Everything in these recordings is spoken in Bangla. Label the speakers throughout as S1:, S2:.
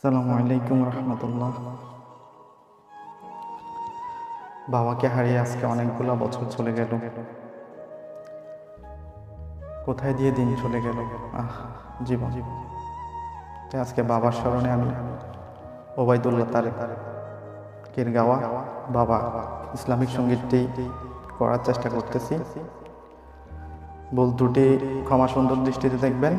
S1: আসসালামু আলাইকুম রহমতুল্লাহ। বাবাকে হারিয়ে আজকে অনেকগুলো বছর চলে গেল। কোথায় দিয়ে দিন চলে গেল? আহ, জীবন। তাই আজকে বাবার স্মরণে আমি ওবায়দুল্লাহ তারে কের গাওয়া বাবা ইসলামিক সঙ্গীতটি করার চেষ্টা করতেছি। বল ত্রুটি ক্ষমা সুন্দর দৃষ্টিতে দেখবেন।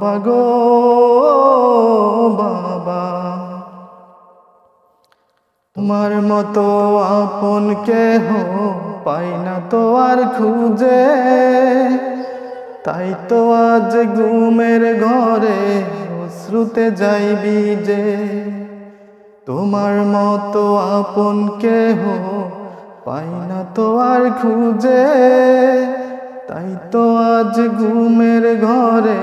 S1: বাবা গো, বাবা। তোমার মতো আপন কেহ পাই না তো আর খুঁজে। তাই তো আজ ঘুমের ঘরে শ্রুতে যাইবি যে। তোমার মতো আপন কেহ পাই না তো আর খুঁজে। তাই তো আজ ঘুমের ঘরে